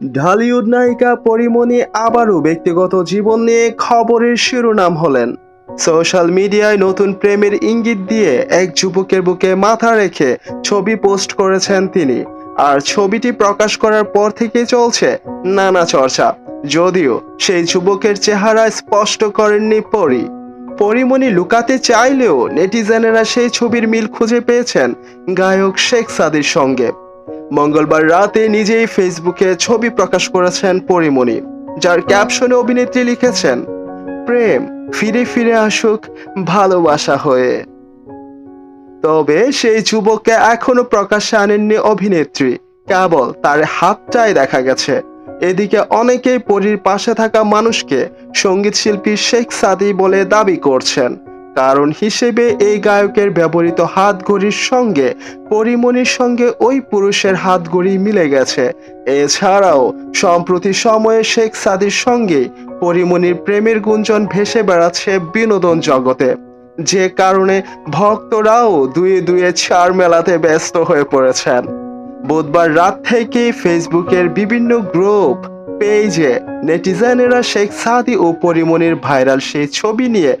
ঢালিউড নায়িকা পরিমণি আবারও ব্যক্তিগত জীবন নিয়ে খবরের শিরোনাম হলেন। সোশ্যাল মিডিয়ায় নতুন প্রেমের ইঙ্গিত দিয়ে এক যুবকের বুকে মাথা রেখে ছবি পোস্ট করেছেন তিনি। আর ছবিটি প্রকাশ করার পর থেকে চলছে নানা চর্চা। যদিও সেই যুবকের চেহারা স্পষ্ট করেননি পরি। পরিমণি লুকাতে চাইলেও নেটিজেনেরা সেই ছবির মিল খুঁজে পেয়েছেন গায়ক শেখ সাদির সঙ্গে। মঙ্গলবার রাতে নিজেই ফেসবুকে ছবি প্রকাশ করেছেন পরিমণি, যার ক্যাপশনে অভিনেত্রী লিখেছেন, প্রেম, ফিরে ফিরে আসুক ভালোবাসা হয়ে। তবে সেই যুবককে এখনও প্রকাশ্যে আনেননি অভিনেত্রী, কেবল তার হাতটাই দেখা গেছে। এদিকে অনেকেই পরীর পাশে থাকা মানুষকে সংগীত শিল্পী শেখ সাদি বলে দাবি করছেন। কারণ হিসেবে এই গায়কের ব্যবহৃত হাত ঘড়ির সঙ্গে, পরিমণির সঙ্গে ওই পুরুষের হাত ঘড়ি মিলে গেছে। এছাড়াও, সম্প্রতি সময়ে শেখ সাদির সঙ্গে পরিমণির প্রেমের গুঞ্জন ভেসে বেড়াচ্ছে বিনোদন জগতে। যে কারণে ভক্তরাও দুয়ে দুয়ে ছাড় মেলাতে ব্যস্ত হয়ে পড়েছেন। বুধবার রাত থেকে ফেসবুকের বিভিন্ন গ্রুপ পেজে নেটিজেনেরা শেখ সাদি ও পরিমণির ভাইরাল সেই ছবি নিয়ে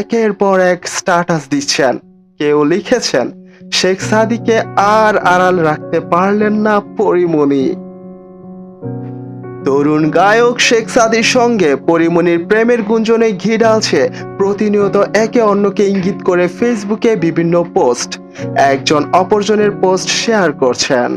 একের পর এক স্ট্যাটাস দিচ্ছেন। কেউ লিখেছেন, শেখ সাদিকে আর আড়াল রাখতে পারলেন না পরিমণি তরুণ গায়ক শেখ সাদির সঙ্গে পরিমণির প্রেমের গুঞ্জনে ঘি ঢালছে প্রতিনিয়ত একে অন্যকে ইঙ্গিত করে ফেসবুকে বিভিন্ন পোস্ট একজন অপরজনের পোস্ট শেয়ার করছেন।